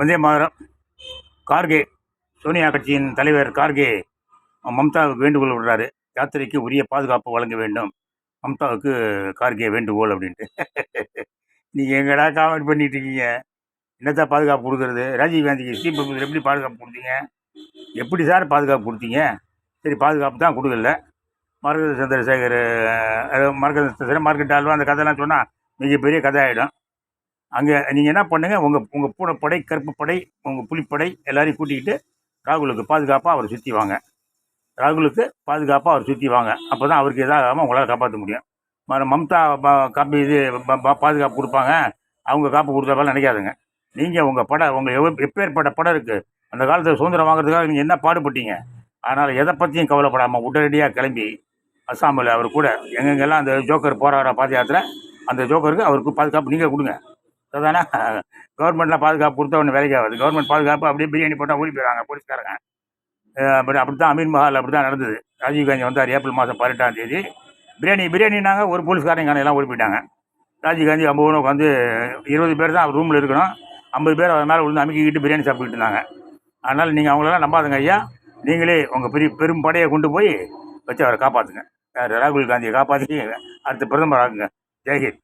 வந்தே மாதரம். கார்கே சோனியா கட்சியின் தலைவர் கார்கே மம்தாவுக்கு வேண்டுகோள் விடுறாரு. யாத்திரைக்கு உரிய பாதுகாப்பு வழங்க வேண்டும். மம்தாவுக்கு கார்கே வேண்டுகோள் அப்படின்ட்டு. நீங்கள் எங்கடா காமெண்ட் பண்ணிட்டு இருக்கீங்க? என்னத்தா பாதுகாப்பு கொடுக்குறது? ராஜீவ் காந்திக்கு ஸ்ரீபெரும்புதூர் எப்படி பாதுகாப்பு கொடுத்தீங்க? எப்படி சார் பாதுகாப்பு கொடுத்தீங்க? சரி பாதுகாப்பு தான் கொடுக்கல. மரகத சந்திரசேகர் அஹ், மரகத சந்திரசேகர் மார்க்கெட் ஆல்வா அந்த கதைலாம் சொன்னால் மிகப்பெரிய கதை ஆகிடும் அங்கே நீங்கள் என்ன பண்ணுங்கள் உங்கள் உங்கள் பூனைப்படை கருப்பு படை உங்கள் புலிப்படை எல்லாரையும் கூட்டிக்கிட்டு ராகுலுக்கு பாதுகாப்பாக அவரை சுற்றி வாங்க. ராகுலுக்கு பாதுகாப்பாக அவர் சுற்றி வாங்க. அப்போ தான் அவருக்கு எதாகாமல் உங்களால் காப்பாற்ற முடியும். ம- மம்தா காப்பி இது பாதுகாப்பு கொடுப்பாங்க. அவங்க காப்பு கொடுத்தாலும் நினைக்காதுங்க. நீங்கள் உங்கள் படம் உங்கள் எவ்வளோ எப்பேற்பட்ட படம் இருக்குது அந்த காலத்தில் சுதந்திரம் வாங்குறதுக்காக நீங்கள் என்ன பாடுபட்டீங்க? அதனால் எதை பற்றியும் கவலைப்படாமல் உடனடியாக கிளம்பி அசாமில் அவர் கூட எங்கெங்கெல்லாம் அந்த ஜோக்கர் போராடுற பாத யாத்திரை அந்த ஜோக்கருக்கு அவருக்கு பாதுகாப்பு நீங்கள் கொடுங்க. அதானே? கவர்மெண்ட்டில் பாதுகாப்பு கொடுத்தா ஒன்று வேலைக்கு ஆகுது. கவர்மெண்ட் பாதுகாப்பு அப்படியே பிரியாணி போட்டால் ஓடி போயிடுவாங்க போலீஸ்காரங்க. பட் அப்படி அப்படி தான் அமீன் மஹால் அப்படி தான் நடந்தது ராஜீவ்காந்தி வந்தார் ஏப்ரல் மாதம் பதினெட்டாம் தேதி. பிரியாணி பிரியாணினாங்க ஒரு போலீஸ்காரங்க எல்லாம் ஓடி போயிட்டாங்க. ராஜீவ்காந்தி ஐம்பது உட்காந்து இருபது பேர் தான் ரூமில் இருக்கணும். ஐம்பது பேர் அவர் மேலே விழுந்து அமுக்கிக்கிட்டு பிரியாணி சாப்பிட்டுட்டு இருந்தாங்க. அதனால் நீங்கள் அவங்களெல்லாம் நம்பாதுங்க ஐயா. நீங்களே உங்கள் பெரிய பெரும் படையை கொண்டு போய் வச்சு அவரை காப்பாற்றுங்க ராகுல் காந்தியை காப்பாற்றி அடுத்த பிரதமர் ஆகுங்க ஜெய்ஹிந்த்.